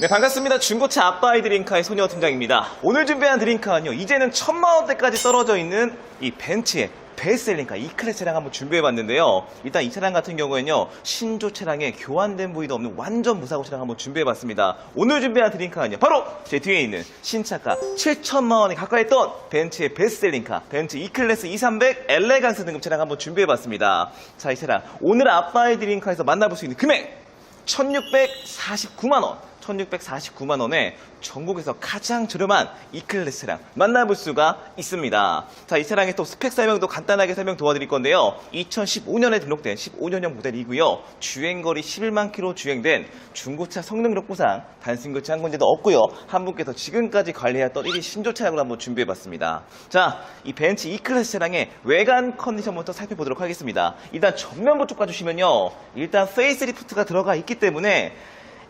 네, 반갑습니다. 중고차 아빠의 드림카의 소녀 팀장입니다. 오늘 준비한 드림카는요, 이제는 천만 원대까지 떨어져 있는 이 벤츠의 베스트셀링카 E클래스 차량 한번 준비해봤는데요. 일단 이 차량 같은 경우에는요, 신조 차량에 교환된 부위도 없는 완전 무사고 차량 한번 준비해봤습니다. 오늘 준비한 드림카는요, 바로 제 뒤에 있는 신차가 7천만 원에 가까이 했던 벤츠의 베스트셀링카, 벤츠 E클래스 2300 엘레강스 등급 차량 한번 준비해봤습니다. 자, 이 차량 오늘 아빠의 드림카에서 만나볼 수 있는 금액 1649만원. 1649만 원에 전국에서 가장 저렴한 E클래스 차량 만나볼 수가 있습니다. 자, 이 차량의 또 스펙 설명도 간단하게 설명 도와드릴 건데요. 2015년에 등록된 15년형 모델이고요. 주행거리 11만 킬로 주행된 중고차 성능력 보상, 단순교체 한 군데도 없고요. 한 분께서 지금까지 관리했던 1위 신조 차량으로 한번 준비해봤습니다. 자, 이 벤츠 E클래스 차량의 외관 컨디션부터 살펴보도록 하겠습니다. 일단 전면부 쪽 봐주시면요. 일단 페이스리프트가 들어가 있기 때문에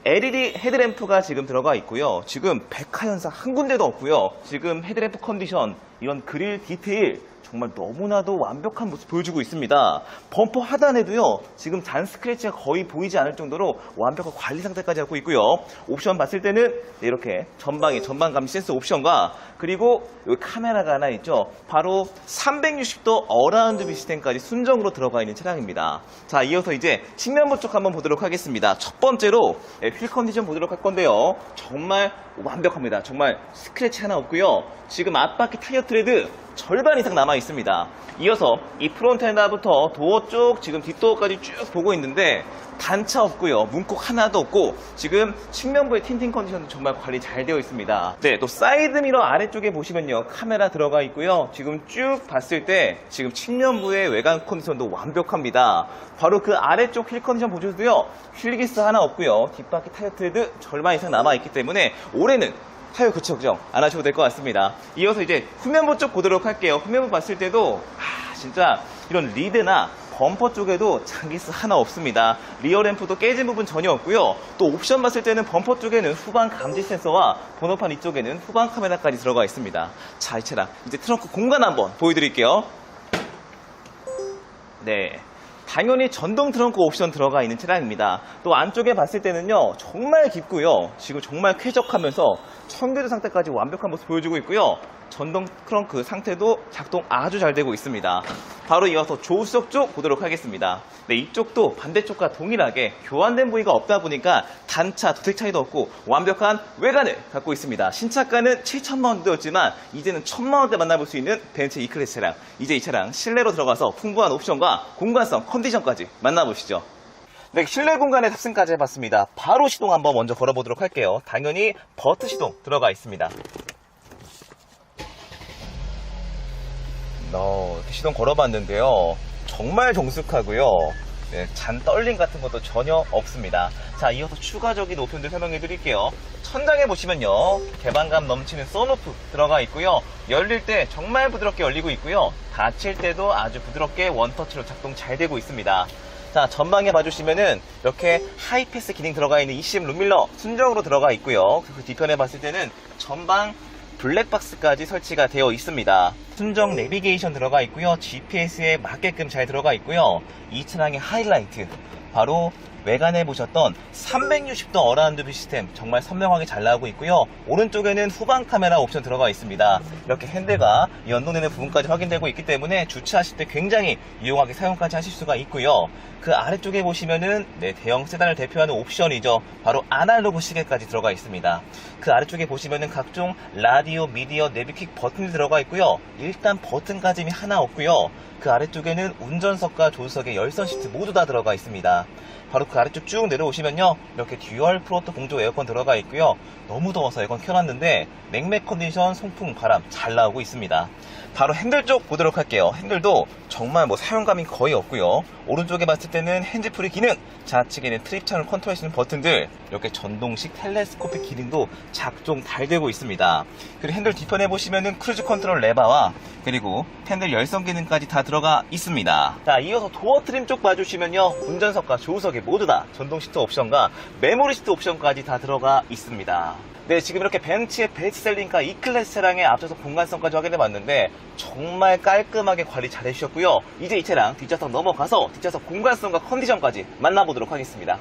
LED 헤드램프가 지금 들어가 있고요. 지금 백화 현상 한 군데도 없고요. 지금 헤드램프 컨디션, 이런 그릴 디테일 정말 너무나도 완벽한 모습 보여주고 있습니다. 범퍼 하단에도요. 지금 잔 스크래치가 거의 보이지 않을 정도로 완벽한 관리 상태까지 하고 있고요. 옵션 봤을 때는 네, 이렇게 전방에 전방 감지 센서 옵션과 그리고 여기 카메라가 하나 있죠. 바로 360도 어라운드 비시스템까지 순정으로 들어가 있는 차량입니다. 자, 이어서 이제 측면부 쪽 한번 보도록 하겠습니다. 첫 번째로 네, 휠 컨디션 보도록 할 건데요. 정말 완벽합니다. 정말 스크래치 하나 없고요. 지금 앞바퀴 타이어 트레드 절반 이상 남아 있습니다. 이어서 이 프론트 엔다부터 도어 쪽 지금 뒷도어까지 쭉 보고 있는데 단차 없고요. 문콕 하나도 없고 지금 측면부의 틴팅 컨디션도 정말 관리 잘 되어 있습니다. 네, 또 사이드 미러 아래쪽에 보시면요. 카메라 들어가 있고요. 지금 쭉 봤을 때 지금 측면부의 외관 컨디션도 완벽합니다. 바로 그 아래쪽 휠 컨디션 보셔도요. 휠기스 하나 없고요. 뒷바퀴 타이어 트레드 절반 이상 남아 있기 때문에 올해는 타이어 교체 걱정 안 하셔도 될 것 같습니다. 이어서 이제 후면부 쪽 보도록 할게요. 후면부 봤을 때도 아, 진짜 이런 리드나 범퍼 쪽에도 장기스 하나 없습니다. 리어 램프도 깨진 부분 전혀 없고요. 또 옵션 봤을 때는 범퍼 쪽에는 후방 감지 센서와 번호판 이쪽에는 후방 카메라까지 들어가 있습니다. 자, 이 차량 이제 트렁크 공간 한번 보여드릴게요. 네. 당연히 전동 트렁크 옵션 들어가 있는 차량입니다. 또 안쪽에 봤을 때는요, 정말 깊고요. 지금 정말 쾌적하면서 청결 상태까지 완벽한 모습 보여주고 있고요. 전동 트렁크 상태도 작동 아주 잘 되고 있습니다. 바로 이어서 조수석 쪽 보도록 하겠습니다. 네, 이쪽도 반대쪽과 동일하게 교환된 부위가 없다 보니까 단차, 도색 차이도 없고 완벽한 외관을 갖고 있습니다. 신차가는 7천만 원대였지만 이제는 천만 원대 만나볼 수 있는 벤츠 E클래스 차량. 이제 이 차량 실내로 들어가서 풍부한 옵션과 공간성, 컨디션까지 만나보시죠. 네, 실내 공간에 탑승까지 해봤습니다. 바로 시동 한번 먼저 걸어보도록 할게요. 당연히 버트 시동 들어가 있습니다. 어, 이렇게 시동 걸어봤는데요. 정말 정숙하고요. 네, 잔 떨림 같은 것도 전혀 없습니다. 자, 이어서 추가적인 옵션들 설명해 드릴게요. 천장에 보시면요. 개방감 넘치는 썬루프 들어가 있고요. 열릴 때 정말 부드럽게 열리고 있고요. 닫힐 때도 아주 부드럽게 원터치로 작동 잘 되고 있습니다. 자, 전방에 봐주시면은 이렇게 하이패스 기능 들어가 있는 ECM 룸밀러 순정으로 들어가 있고요. 그 뒤편에 봤을 때는 전방 블랙박스까지 설치가 되어 있습니다. 순정 내비게이션 들어가 있고요. GPS에 맞게끔 잘 들어가 있고요. 이 차량의 하이라이트 바로 외관에 보셨던 360도 어라운드 뷰 시스템 정말 선명하게 잘 나오고 있고요. 오른쪽에는 후방 카메라 옵션 들어가 있습니다. 이렇게 핸들과 연동되는 부분까지 확인되고 있기 때문에 주차하실 때 굉장히 유용하게 사용까지 하실 수가 있고요. 그 아래쪽에 보시면은 네, 대형 세단을 대표하는 옵션이죠. 바로 아날로그 시계까지 들어가 있습니다. 그 아래쪽에 보시면은 각종 라디오, 미디어, 내비킥 버튼이 들어가 있고요. 일단 버튼까짐이 하나 없고요. 그 아래쪽에는 운전석과 조수석의 열선 시트 모두 다 들어가 있습니다. 바로 그 아래쪽 쭉 내려오시면요. 이렇게 듀얼 프로토 공조 에어컨 들어가 있고요. 너무 더워서 에어컨 켜놨는데 냉매 컨디션, 송풍, 바람 잘 나오고 있습니다. 바로 핸들 쪽 보도록 할게요. 핸들도 정말 뭐 사용감이 거의 없고요. 오른쪽에 봤을 때는 핸즈프리 기능, 좌측에는 트립 창을 있는 버튼들, 이렇게 전동식 텔레스코픽 기능도 작동 잘 되고 있습니다. 그리고 핸들 뒤편에 보시면은 크루즈 컨트롤 레바와 그리고 핸들 열선 기능까지 다 들어가 있습니다. 자, 이어서 도어 트림 쪽 봐주시면요. 운전석과 조수석에 모두 다 전동 시트 옵션과 메모리 시트 옵션까지 다 들어가 있습니다. 네, 지금 이렇게 벤츠의 베스트셀링카 E클래스 차량에 앞서서 공간성까지 확인해 봤는데 정말 깔끔하게 관리 잘 해주셨고요. 이제 이 차량 뒷좌석 넘어가서 뒷좌석 공간성과 컨디션까지 만나보도록 하겠습니다.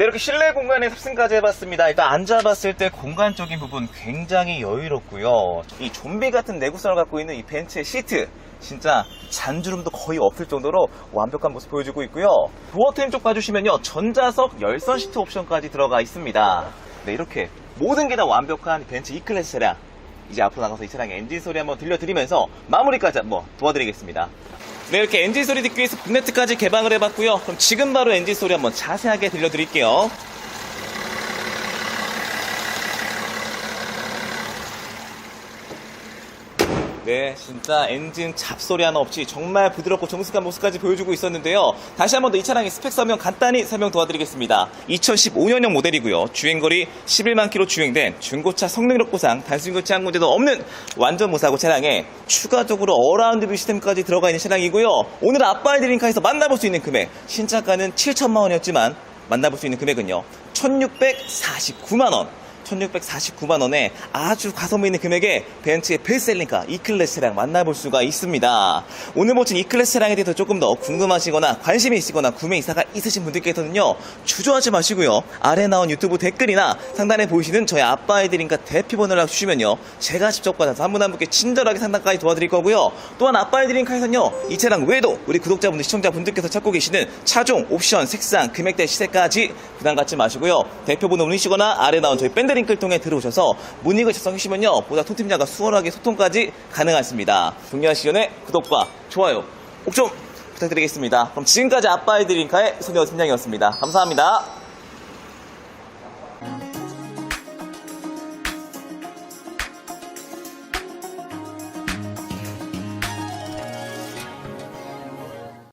네, 이렇게 실내 공간에 탑승까지 해봤습니다. 일단 앉아봤을 때 공간적인 부분 굉장히 여유롭고요. 이 좀비 같은 내구성을 갖고 있는 이 벤츠의 시트. 진짜 잔주름도 거의 없을 정도로 완벽한 모습 보여주고 있고요. 도어템 쪽 봐주시면요. 전자석 열선 시트 옵션까지 들어가 있습니다. 네, 이렇게 모든 게 다 완벽한 벤츠 E클래스 차량. 이제 앞으로 나가서 이 차량의 엔진 소리 한번 들려드리면서 마무리까지 한번 도와드리겠습니다. 네, 이렇게 엔진 소리 듣기 위해서 본네트까지 개방을 해봤고요. 그럼 지금 바로 엔진 소리 한번 자세하게 들려드릴게요. 네, 진짜 엔진 잡소리 하나 없이 정말 부드럽고 정숙한 모습까지 보여주고 있었는데요. 다시 한번 더 이 차량의 스펙 설명 간단히 설명 도와드리겠습니다. 2015년형 모델이고요. 주행거리 11만 킬로 주행된 중고차 성능력 보상, 단순 교체 한 군데도 없는 완전 무사고 차량에 추가적으로 어라운드 뷰 시스템까지 들어가 있는 차량이고요. 오늘 아빠의 드림카에서 만나볼 수 있는 금액, 신차가는 7천만 원이었지만 만나볼 수 있는 금액은요. 1649만 원. 1649만 원에 아주 가성비 있는 금액에 벤츠의 베스트셀링카 E클래스랑 만나볼 수가 있습니다. 오늘 모신 E클래스랑에 대해서 조금 더 궁금하시거나 관심이 있으거나 구매 이사가 있으신 분들께서는요. 주저하지 마시고요. 아래 나온 유튜브 댓글이나 상단에 보이시는 저희 아빠의 드림카 대피번호를 주시면요. 제가 직접 받아서 한 분 한 분께 친절하게 상담까지 도와드릴 거고요. 또한 아빠의 드림카에서는요. 이 차량 외에도 우리 구독자분들 시청자분들께서 찾고 계시는 차종, 옵션, 색상, 금액대 시세까지 부담 갖지 마시고요. 대표 번호 누르시거나 아래 나온 저희 밴드 링크를 통해 들어오셔서 문의글 작성하시면요. 보다 통팀장과 수월하게 소통까지 가능하십니다. 동료한 시연의 구독과 좋아요 꼭 좀 부탁드리겠습니다. 그럼 지금까지 아빠의 드림카의 손혜원 팀장이었습니다. 감사합니다.